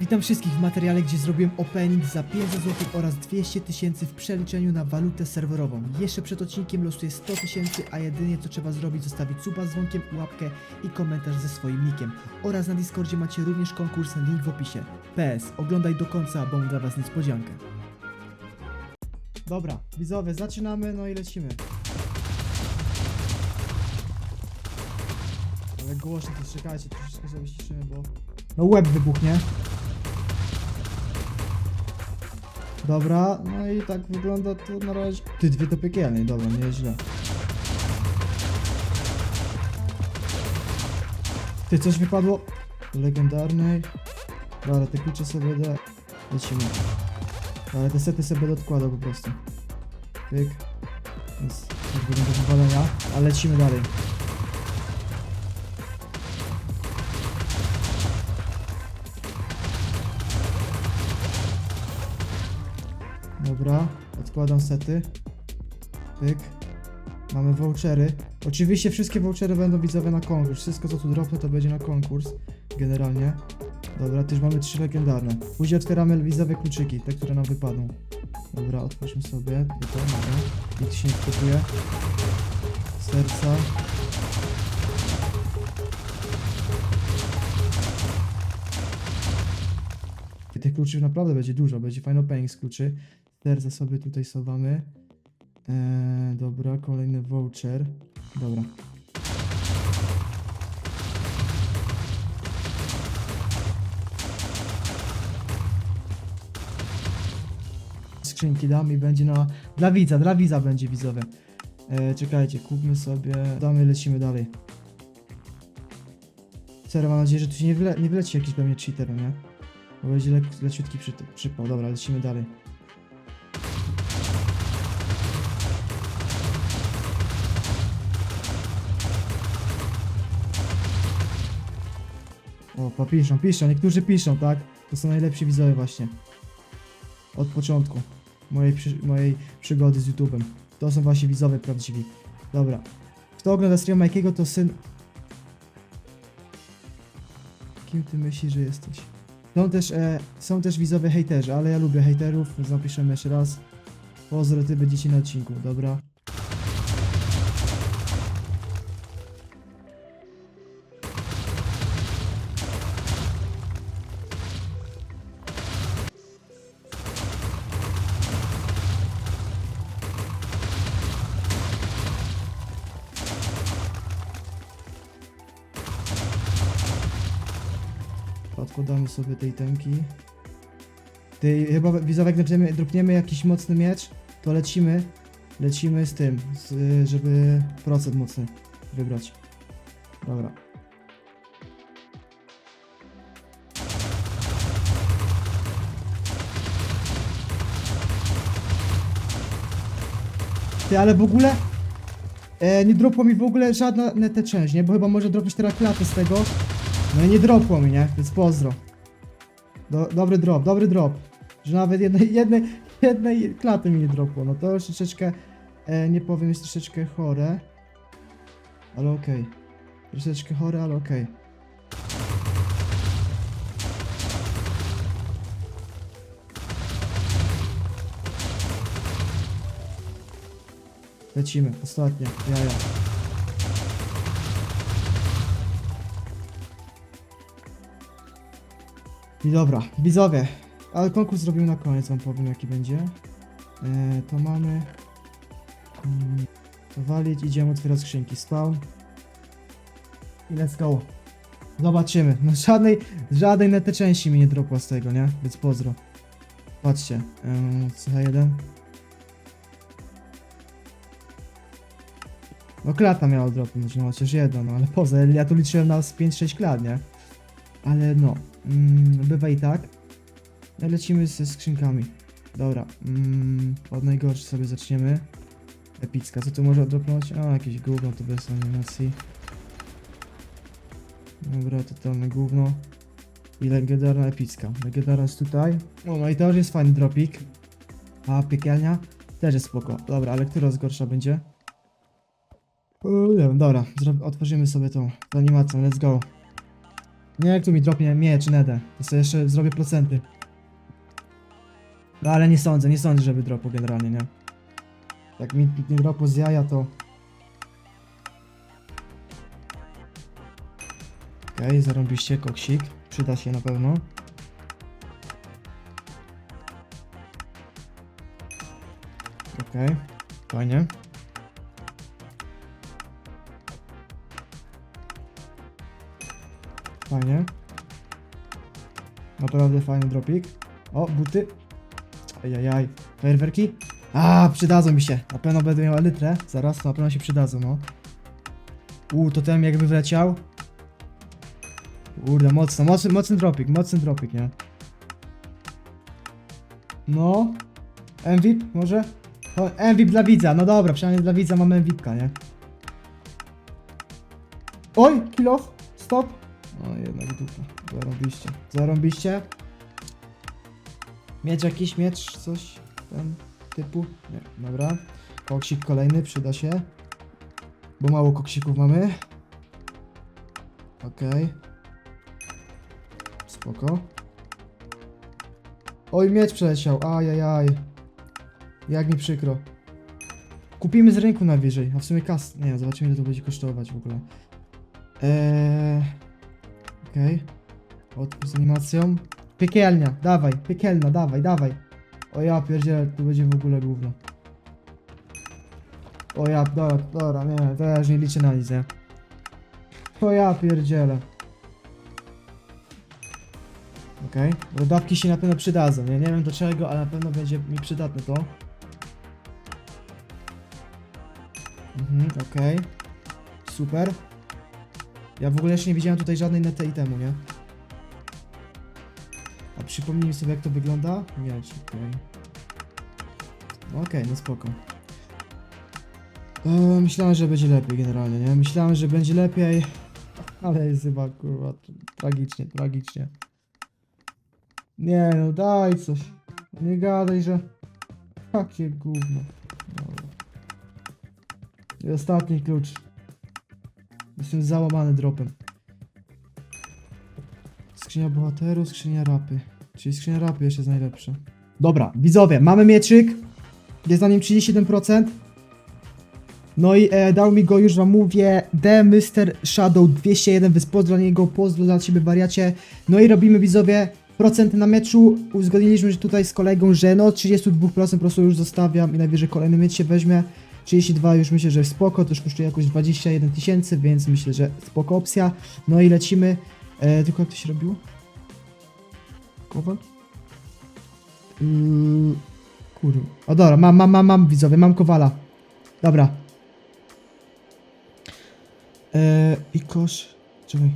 Witam wszystkich w materiale, gdzie zrobiłem opening za 500 zł oraz 200 tysięcy w przeliczeniu na walutę serwerową. Jeszcze przed odcinkiem losuję 100 tysięcy, a jedynie co trzeba zrobić zostawić suba z dzwonkiem, łapkę i komentarz ze swoim nickiem. Oraz na Discordzie macie również konkurs, link w opisie. PS, oglądaj do końca, bo mam dla was niespodziankę. Dobra, widzowie, zaczynamy, no i lecimy. Ale głośno to czekajcie, troszeczkę sobie ściszymy, bo... No łeb wybuchnie. Dobra, no i tak wygląda to na razie. Ty, dwie to piekielnej, dobra, nie jest źle. Ty, coś wypadło? Legendarnej. Dobra, te klucze sobie da... Lecimy. Ale te sety sobie będę odkładał po prostu. Pyk. Jest, będą do wywalenia, ale lecimy dalej. Dobra, odkładam sety. Pyk. Mamy vouchery. Oczywiście wszystkie vouchery będą widzowe na konkurs. Wszystko co tu dropnę to będzie na konkurs. Generalnie. Dobra, też mamy trzy legendarne. Później otwieramy widzowe kluczyki, te które nam wypadną. Dobra, otwórzmy sobie. Tutaj, dobra. Nikt się nie. Serca. Tych kluczy naprawdę będzie dużo, będzie fajny opening z kluczy. Serce sobie tutaj sowamy. Eee, dobra, kolejny voucher. Dobra. Skrzynki dam i będzie na... Dla widza, dla widza będzie widzowie. Eee, czekajcie, kupmy sobie... Damy, lecimy dalej. Serio, mam nadzieję, że tu się nie, wyle, nie wyleci jakiś do mnie cheater, nie? Bo będzie le, leciutki przy, przypał. Dobra, lecimy dalej. O, pa, piszą, piszą, niektórzy piszą, tak? To są najlepsi widzowie właśnie. Od początku mojej, przy, mojej przygody z YouTube'em. To są właśnie widzowie prawdziwi. Dobra. Kto ogląda streama jakiego to syn... Kim ty myślisz, że jesteś? Są też, e, są też widzowie hejterzy, ale ja lubię hejterów, więc napiszemy jeszcze raz. Pozdro, ty będziecie na odcinku, dobra? Odkładamy sobie tej temki. Ty, chyba widzowie, jak dropniemy jakiś mocny miecz, to lecimy, lecimy z tym, z, żeby procent mocny wybrać. Dobra. Ty, ale w ogóle e, nie dropło mi w ogóle żadna netę część, nie? Bo chyba może dropnąć teraz klatę z tego. No i nie dropło mi, nie? Więc pozdro. Do, dobry drop, dobry drop. Że nawet jednej, jednej, jednej klaty mi nie dropło. No to już troszeczkę, e, nie powiem, jest troszeczkę chore. Ale okej. Troszeczkę chore, ale okej. Lecimy, ostatnie, jaja. I dobra, widzowie, ale konkurs zrobimy na koniec, wam powiem jaki będzie. E, to mamy... Mm, to walić, idziemy otwierać skrzynki. Spawn. I let's go. Zobaczymy. No żadnej, żadnej nete części mi nie dropła z tego, nie? Więc pozdro. Patrzcie. Eee, CH1. No klata miała dropnąć, no chociaż jedna, no ale poza, ja tu liczyłem na z 5-6 klat, nie? Ale no, mm, bywa i tak. Lecimy ze skrzynkami. Dobra, mm, od najgorszych sobie zaczniemy. Epicka, co tu może dropnąć? A, jakieś gówno, to bez animacji. Dobra, totalne gówno. I legendarna epicka. Legendarna jest tutaj. O, no i to już jest fajny dropik. A piekielnia też jest spoko. Dobra, ale która z gorsza będzie? O, nie wiem, dobra, otworzymy sobie tą animację, let's go. Nie, jak tu mi dropnie miecz, nedę. To sobie jeszcze zrobię procenty. No ale nie sądzę, nie sądzę, żeby dropu generalnie, nie? Jak mi nie dropu z jaja, to... Okej, zarąbiście, koksik. Przyda się na pewno. Okej, fajnie. Fajnie. Naprawdę fajny dropik. O, buty. Ajajaj. Fajerwerki? A, przydadzą mi się. Na pewno będę miał elytrę. Zaraz, to na pewno się przydadzą, no. Uuu, to ten jakby wleciał. Kurde, mocno, mocny, mocny dropik, mocny dropik, nie? No. MVP może? O, MVP dla widza, no dobra, przynajmniej dla widza mamy MVP, nie? Oj, kill off, stop. O, jednak dupa, zarąbiście, zarąbiście. Miecz jakiś, miecz, coś ten typu? Nie, dobra. Koksik kolejny, przyda się. Bo mało koksików mamy. Okej. Spoko. Oj, miecz przeleciał, ajajaj. Jak mi przykro. Kupimy z rynku najwyżej, a w sumie kas... Nie, zobaczymy ile to będzie kosztować w ogóle. Eee... Okej. Odpust z animacją. Piekielnia, dawaj, piekielna, dawaj, dawaj. O ja pierdzielę, tu będzie w ogóle gówno. O ja, dobra, dobra, nie, to ja już nie liczę na nic, nie? O ja pierdzielę. Okej, okay. dawki się na pewno przydadzą, ja nie wiem do czego, ale na pewno będzie mi przydatne to. Mhm, okej. Super. Ja w ogóle jeszcze nie widziałem tutaj żadnej nety itemu, nie? A przypomnij sobie jak to wygląda? Nie, okej. No Okej, no spoko. Eee, myślałem, że będzie lepiej generalnie, nie? Myślałem, że będzie lepiej, ale jest chyba kurwa tr- tragicznie, tragicznie. Nie no, daj coś. Nie gadaj, że... Jakie gówno. I ostatni klucz. Jestem załamany dropem. Skrzynia bohaterów, skrzynia rapy. Czyli skrzynia rapy jeszcze jest najlepsza. Dobra, widzowie, mamy mieczyk. Jest na nim 37%. No i e, dał mi go, już wam mówię, The Mr. Shadow 201, więc pozdro dla niego, pozdro dla ciebie wariacie. No i robimy widzowie procenty na meczu. Uzgodniliśmy że tutaj z kolegą, że no 32% po prostu już zostawiam i najwyżej kolejny miecz się weźmie. 32 już myślę, że spoko, to już kosztuje jakoś 21 tysięcy, więc myślę, że spoko opcja. No i lecimy. E, tylko jak to się robiło? Kowal? Yy, kurwa. O dobra, mam, mam, mam, mam widzowie, mam kowala. Dobra. E, I kosz. Czekaj.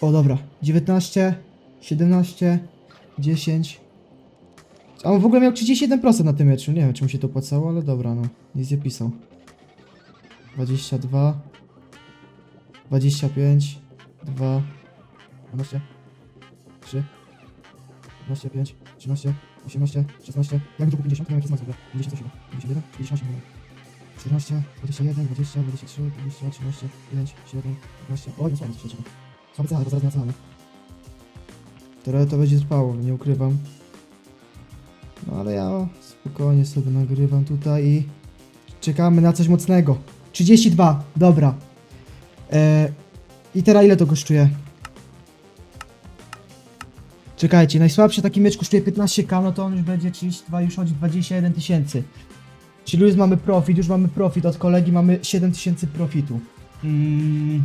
O dobra. 19, 17, 10. A on w ogóle miał 31% na tym meczu. Nie wiem, czy mu się to opłacało, ale dobra, no. Nic nie pisał. 22. 25. 2. 12. 3. 12, 5, 13, 18, 16. Jak drugi 50, to miałem jakiś znak 57, 51, 58. 14, 21, 20, 23, 20, 13, 5, 7, 15. Oj, nie słabo, trzeciego. Słabe ceny, bo zaraz na cenę. Trochę to będzie trwało, nie ukrywam. No ale ja spokojnie sobie nagrywam tutaj i czekamy na coś mocnego. 32, dobra. E, I teraz ile to kosztuje? Czekajcie, najsłabszy taki mecz kosztuje 15k, no to on już będzie 32, już chodzi 21 tysięcy. Czyli już mamy profit, już mamy profit, od kolegi mamy 7 tysięcy profitu. Mm.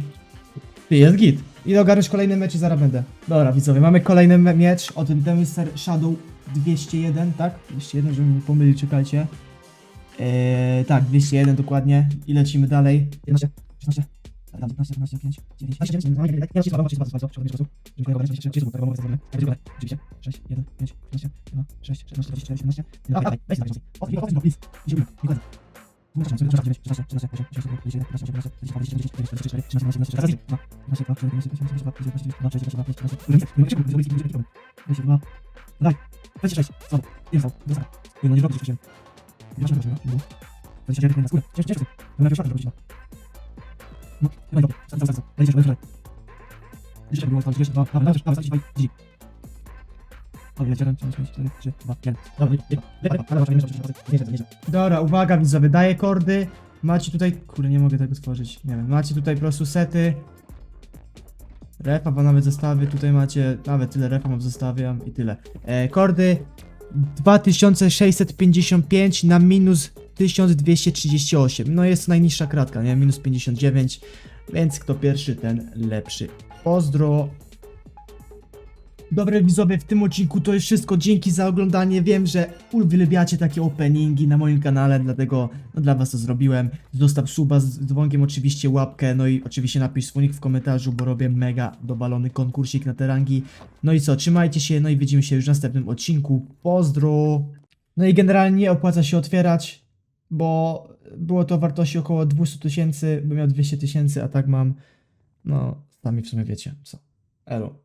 Ty, jest git. I ogarniesz kolejny mecz i zaraz będę. Dobra, widzowie, mamy kolejny mecz od Mr. Shadow 201, tak? 201, żebym nie pomylił, czekajcie. Eee, tak, 201 dokładnie. I lecimy dalej. 11, 16, 15, 15, 5, 9, 10, 9, 9, 9, 9, 9, 9, 9, 9, 9, 6, 1, 5, 15, Daj. 26. Słabo. Nie wstał. Dostał. Nie, no nie zrobię 27. 28, 28, no. na skórę. Cięż, ciężko. No najpierw szatę zrobić, no. No, chyba i dobrze. Cały, cały. Lejdziesz, lejdziesz, lejdziesz. 10 było, tam 32. Dobra, dawaj, dawaj, dawaj, dawaj. Dobra, uwaga, widzowie, daję kordy. Macie tutaj, kurde, nie mogę tego tworzyć, nie wiem, macie tutaj po prostu sety, Refa, bo nawet zestawy, tutaj macie, nawet tyle refa mam zostawiam i tyle. E, kordy 2655 na minus 1238, no jest najniższa kratka, nie, minus 59, więc kto pierwszy, ten lepszy. Pozdro! Dobre widzowie, w tym odcinku to jest wszystko. Dzięki za oglądanie. Wiem, że uwielbiacie takie openingi na moim kanale, dlatego no, dla was to zrobiłem. Zostaw suba z dzwonkiem, oczywiście łapkę, no i oczywiście napisz swój w komentarzu, bo robię mega dobalony konkursik na te rangi. No i co, trzymajcie się, no i widzimy się już w następnym odcinku. Pozdro! No i generalnie nie opłaca się otwierać, bo było to wartości około 200 tysięcy, bym miał 200 tysięcy, a tak mam, no, sami w sumie wiecie, co. Elo.